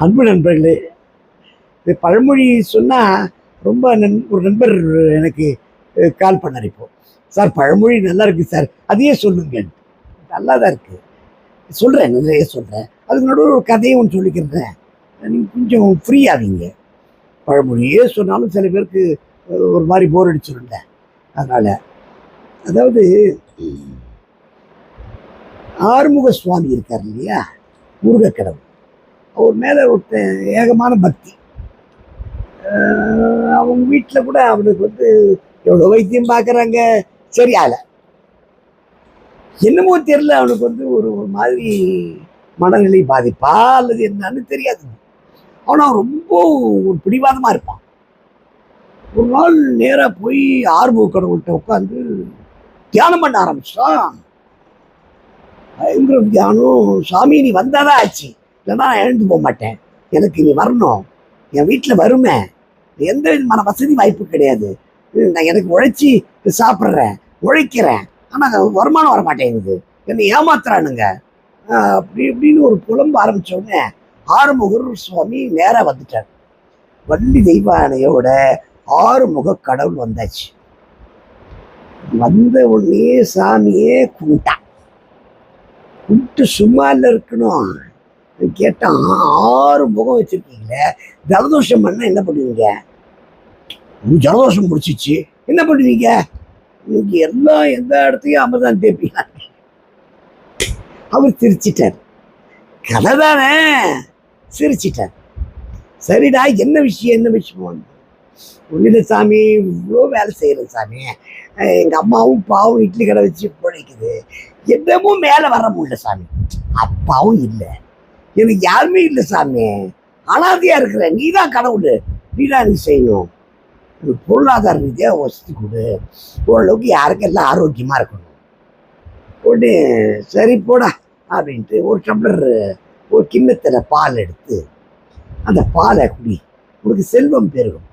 அன்பு நண்பர்களே இது பழமொழி சொன்னால் ரொம்ப நன் ஒரு நண்பர் எனக்கு கால் பண்ணார் இப்போ. சார் பழமொழி நல்லா இருக்குது சார். அதையே சொல்லுங்க. நல்லா தான் இருக்குது சொல்கிறேன் நிறைய சொல்கிறேன் அதுக்கு நடுவில் ஒரு கதையை ஒன்று சொல்லிக்கிறேன். நீங்கள் கொஞ்சம் ஃப்ரீ ஆவீங்க பழமொழியே சொன்னாலும் சில பேருக்கு ஒரு மாதிரி போர் அடிச்சிருங்க அதனால் அதாவது ஆறுமுக சுவாமி இருக்கார் இல்லையா? முருகக்கடவுள். அவர் மேலே ஒருத்தன் ஏகமான பக்தி. அஹ் அவங்க வீட்டில் கூட அவனுக்கு வந்து எவ்வளோ வைத்தியம் பார்க்குறாங்க சரியால என்னமோ தெரியல அவனுக்கு வந்து ஒரு ஒரு மாதிரி மனநிலை பாதிப்பா அல்லது என்னன்னு தெரியாது. அவனா ரொம்ப ஒரு பிடிவாதமாக இருப்பான். ஒரு நாள் நேராக போய் ஆறுமுக கடவுள்கிட்ட உட்காந்து தியானம் பண்ண ஆரம்பிச்சிட்டான் பயங்கர தியானம். சாமி நீ வந்தாதான் ஆச்சு. இல்லைன்னா நான் எழுந்து போக மாட்டேன். எனக்கு நீ வரணும். என் வீட்டில் வருமே எந்த விதமான வசதி வாய்ப்பு கிடையாது. நான் எனக்கு உழைச்சி சாப்பிட்றேன் உழைக்கிறேன். ஆனால் வருமானம் வர மாட்டேங்குது. என்னை ஏமாத்துறானுங்க. அப்படி இப்படின்னு ஒரு புலம்ப ஆரம்பிச்ச உடனே ஆறுமுகர் சுவாமி நேராக வந்துட்டார். வள்ளி தெய்வானையோட ஆறுமுக கடவுள் வந்தாச்சு. வந்த உடனே சாமியே கும்பிட்டான் கும்பிட்டு சும்மா இல்லை இருக்கணும். கேட்டான் ஆறு முகம் வச்சுருக்கீங்களே. ஜலதோஷம் பண்ணால் என்ன பண்ணுவீங்க? ஜலதோஷம் முடிச்சிச்சு என்ன பண்ணுவீங்க? நீங்கள் எல்லாம் எந்த இடத்தையும் அமிர்தம் தேப்பீங்க அவர் சிரிச்சிட்டார். கதை தானே? சிரிச்சிட்டார். சரிடா என்ன விஷயம் என்ன விஷயம் ஒன்றில் சாமி இவ்வளோ வேலை செய்கிறேன் சாமி. எங்கள் அம்மாவும் பாவும் இட்லி கடை வச்சு பிழைக்குது. என்னமும் மேலே வர முடியல சாமி. அப்பாவும் இல்லை. எனக்கு யாருமே இல்லை சாமி. அனாதையாக இருக்கிற நீ தான் கடவுள். நீ தான் நீ செய்யணும். ஒரு பொருளாதார ரீதியாக வசதி கொடு. ஓரளவுக்கு யாருக்கெல்லாம் ஆரோக்கியமாக இருக்கணும். உடனே சரி போடா அப்படின்ட்டு ஒரு டம்ளர் ஒரு கிண்ணத்தில் பால் எடுத்து அந்த பாலை குடி. உனக்கு செல்வம் பெருகும்.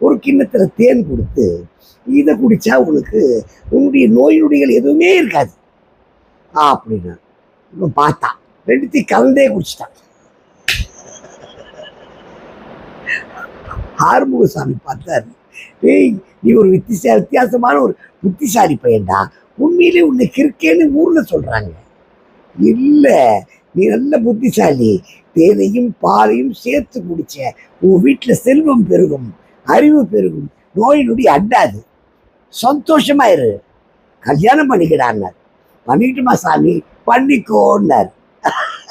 ஒரு கிண்ணத்தில் தேன் கொடுத்து இதை குடித்தா உனக்கு உன்னுடைய நோய் நொடிகள் எதுவுமே இருக்காது. அப்படின்னு இவன் பார்த்தா ரெண்டுத்தையும் கலந்தே குடிச்சிட்டான் ஆறுமுகசாமி பார்த்தாரு ஏய் நீ ஒரு வித்தியாச வித்தியாசமான ஒரு புத்திசாலி பையன்டா. உண்மையிலே உன்னை கிறுக்கேன்னு ஊர்ல சொல்றாங்க. இல்லை நீ நல்ல புத்திசாலி. தேனையும் பாலையும் சேர்த்து குடிச்ச உன் வீட்டுல செல்வம் பெருகும் அறிவு பெருகும் நோய் நொடி அண்டாது. சந்தோஷமாயிரு கல்யாணம் பண்ணிக்கிடான்னார். பண்ணிக்கிட்டுமா சாமி? பண்ணிக்கோன்னார்.